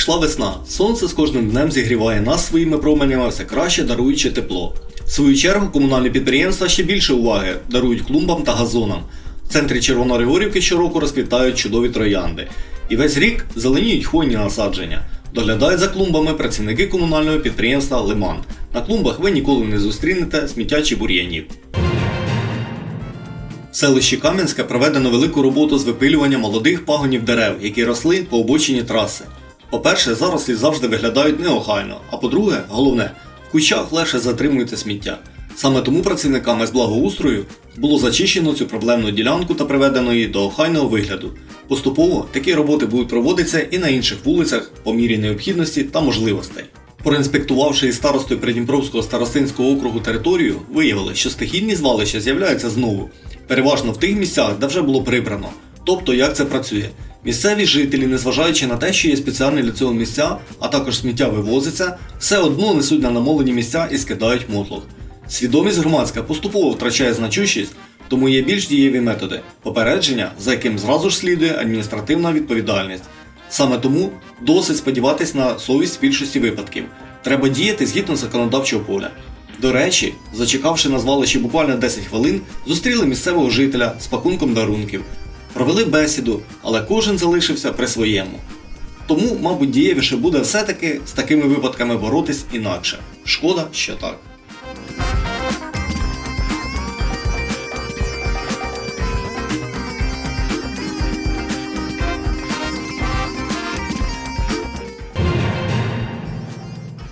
Прийшла весна. Сонце з кожним днем зігріває нас своїми променями все краще даруючи тепло. В свою чергу комунальні підприємства ще більше уваги дарують клумбам та газонам. В центрі Червоногригорівки щороку розквітають чудові троянди. І весь рік зеленіють хвойні насадження. Доглядають за клумбами працівники комунального підприємства Лиман. На клумбах ви ніколи не зустрінете сміттячі бур'янів. В селищі Кам'янське проведено велику роботу з випилювання молодих пагонів дерев, які росли по обочині траси. По-перше, зарослі завжди виглядають неохайно, а по-друге, головне, в кущах легше затримується сміття. Саме тому працівниками з благоустрою було зачищено цю проблемну ділянку та приведено її до охайного вигляду. Поступово такі роботи будуть проводитися і на інших вулицях по мірі необхідності та можливостей. Проінспектувавши із старостою Придніпровського старостинського округу територію, виявили, що стихійні звалища з'являються знову, переважно в тих місцях, де вже було прибрано. Тобто, як це працює? Місцеві жителі, незважаючи на те, що є спеціальні для цього місця, а також сміття вивозиться, все одно несуть на намолені місця і скидають мотлох. Свідомість громадська поступово втрачає значущість, тому є більш дієві методи попередження, за яким зразу ж слідує адміністративна відповідальність. Саме тому досить сподіватись на совість в більшості випадків. Треба діяти згідно законодавчого поля. До речі, зачекавши на звалищі буквально 10 хвилин, зустріли місцевого жителя з пакунком дарунків. Провели бесіду, але кожен залишився при своєму. Тому, мабуть, дієвіше буде все-таки з такими випадками боротись інакше. Шкода, що так.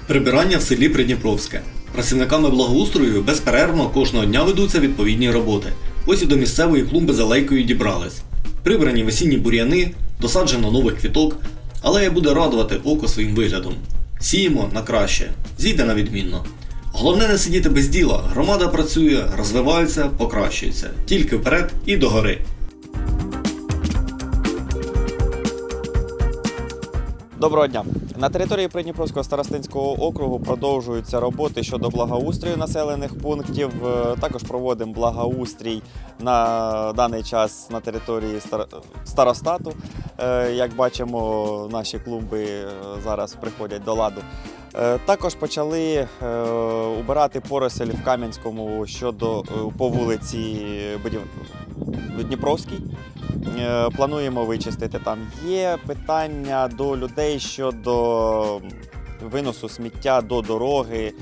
Прибирання в селі Придніпровське. Працівниками благоустрою безперервно кожного дня ведуться відповідні роботи. Ось і до місцевої клумби за лейкою дібрались. Прибрані весінні бур'яни, досаджено нових квіток, алея буде радувати око своїм виглядом. Сіємо на краще, зійде на відмінно. Головне не сидіти без діла, громада працює, розвивається, покращується. Тільки вперед і догори. Доброго дня. На території Придніпровського старостинського округу продовжуються роботи щодо благоустрою населених пунктів. Е, Також проводимо благоустрій на даний час на території стар- старостату. Е, Як бачимо, наші клумби е, зараз приходять до ладу. Е, Також почали е, убирати поросель в Кам'янському щодо е, по вулиці Дніпровській. Плануємо вичистити там. Є питання до людей щодо виносу сміття до дороги,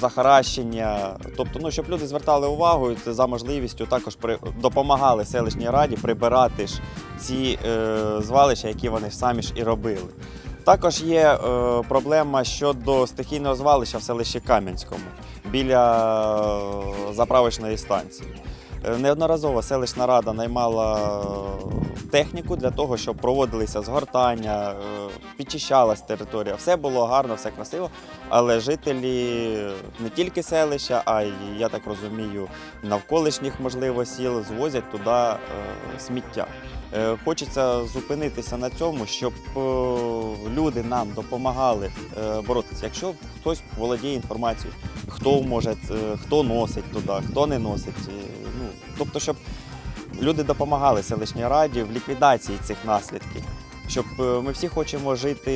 захаращення. Тобто, ну, щоб люди звертали увагу за можливістю також допомагали селищній раді прибирати ж ці звалища, які вони самі ж і робили. Також є е, проблема щодо стихійного звалища в селищі Кам'янському біля е, заправочної станції. Е, Неодноразово селищна рада наймала е, техніку для того, щоб проводилися згортання, е, підчищалась територія. Все було гарно, все красиво, але жителі не тільки селища, а й, я так розумію, навколишніх, можливо, сіл звозять туди сміття. Хочеться зупинитися на цьому, щоб люди нам допомагали боротися. Якщо хтось володіє інформацією, хто може, хто носить туди, хто не носить. Тобто, щоб люди допомагали селищній раді в ліквідації цих наслідків. Щоб е, ми всі хочемо жити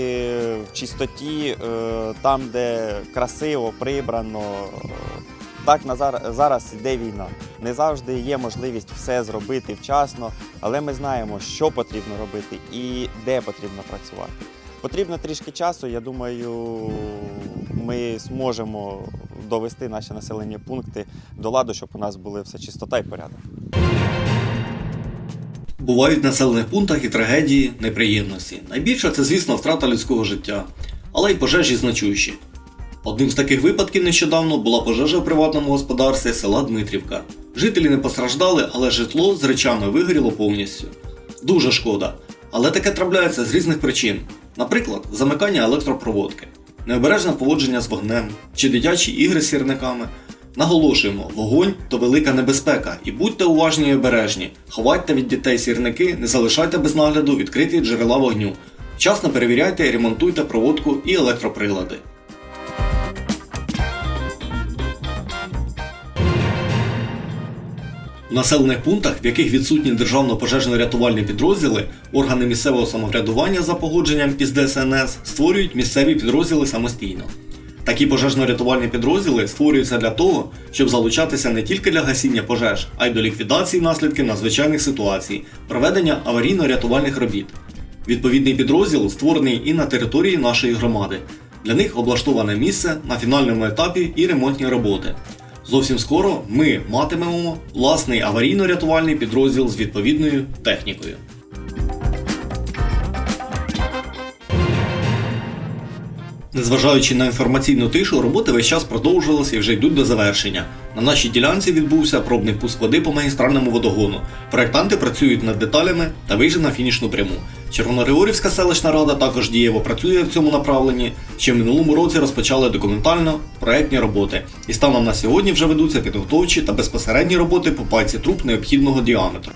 в чистоті, е, там, де красиво, прибрано. Так на зар- зараз йде війна. Не завжди є можливість все зробити вчасно, але ми знаємо, що потрібно робити і де потрібно працювати. Потрібно трішки часу. Я думаю, ми зможемо довести наші населені пункти до ладу, щоб у нас були все чистота і порядок. Бувають в населених пунктах і трагедії, неприємності. Найбільше це, звісно, втрата людського життя, але й пожежі значущі. Одним з таких випадків нещодавно була пожежа в приватному господарстві села Дмитрівка. Жителі не постраждали, але житло з речами вигоріло повністю. Дуже шкода. Але таке трапляється з різних причин. Наприклад, замикання електропроводки, необережне поводження з вогнем чи дитячі ігри з сірниками. Наголошуємо, вогонь то велика небезпека, і будьте уважні і обережні. Ховайте від дітей сірники, не залишайте без нагляду відкриті джерела вогню. Вчасно перевіряйте і ремонтуйте проводку і електроприлади. У населених пунктах, в яких відсутні державно-пожежно-рятувальні підрозділи, органи місцевого самоврядування за погодженням із ДСНС створюють місцеві підрозділи самостійно. Такі пожежно-рятувальні підрозділи створюються для того, щоб залучатися не тільки для гасіння пожеж, а й до ліквідації наслідків надзвичайних ситуацій, проведення аварійно-рятувальних робіт. Відповідний підрозділ створений і на території нашої громади. Для них облаштоване місце на фінальному етапі і ремонтні роботи. Зовсім скоро ми матимемо власний аварійно-рятувальний підрозділ з відповідною технікою. Незважаючи на інформаційну тишу, роботи весь час продовжувалися і вже йдуть до завершення. На нашій ділянці відбувся пробний пуск води по магістральному водогону. Проєктанти працюють над деталями та вийшли на фінішну пряму. Червоногригорівська селищна рада також дієво працює в цьому направленні. Ще в минулому році розпочали документально проектні роботи. І станом на сьогодні вже ведуться підготовчі та безпосередні роботи по пайці труб необхідного діаметру.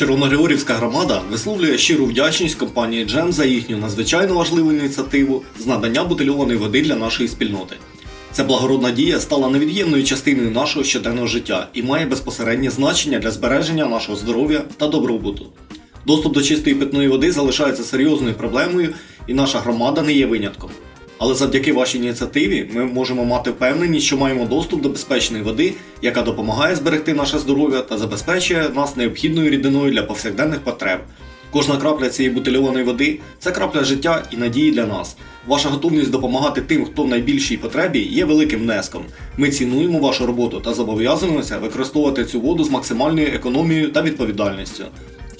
Червоногригорівська громада висловлює щиру вдячність компанії Джем за їхню надзвичайно важливу ініціативу з надання бутильованої води для нашої спільноти. Ця благородна дія стала невід'ємною частиною нашого щоденного життя і має безпосереднє значення для збереження нашого здоров'я та добробуту. Доступ до чистої питної води залишається серйозною проблемою, і наша громада не є винятком. Але завдяки вашій ініціативі ми можемо мати впевненість, що маємо доступ до безпечної води, яка допомагає зберегти наше здоров'я та забезпечує нас необхідною рідиною для повсякденних потреб. Кожна крапля цієї бутильованої води це крапля життя і надії для нас. Ваша готовність допомагати тим, хто в найбільшій потребі, є великим внеском. Ми цінуємо вашу роботу та зобов'язуємося використовувати цю воду з максимальною економією та відповідальністю.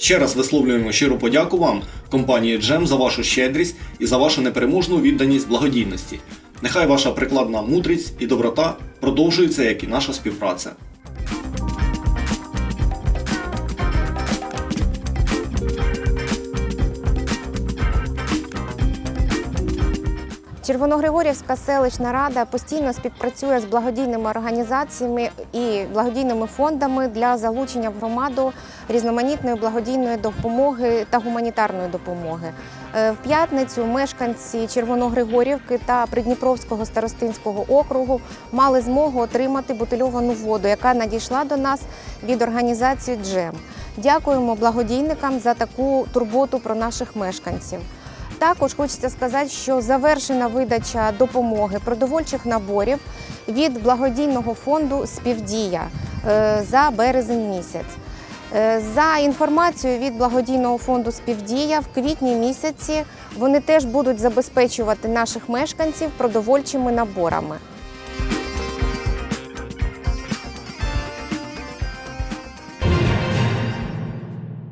Ще раз висловлюємо щиру подяку вам, компанії Джем, за вашу щедрість і за вашу непереможну відданість благодійності. Нехай ваша прикладна мудрість і доброта продовжуються, як і наша співпраця. Червоногригорівська селищна рада постійно співпрацює з благодійними організаціями і благодійними фондами для залучення в громаду різноманітної благодійної допомоги та гуманітарної допомоги. Е, В п'ятницю мешканці Червоногригорівки та Придніпровського старостинського округу мали змогу отримати бутильовану воду, яка надійшла до нас від організації Джем. Дякуємо благодійникам за таку турботу про наших мешканців. Також хочеться сказати, що завершена видача допомоги продовольчих наборів від благодійного фонду Співдія е, за березень місяць. Е, За інформацією від благодійного фонду Співдія в квітні місяці вони теж будуть забезпечувати наших мешканців продовольчими наборами.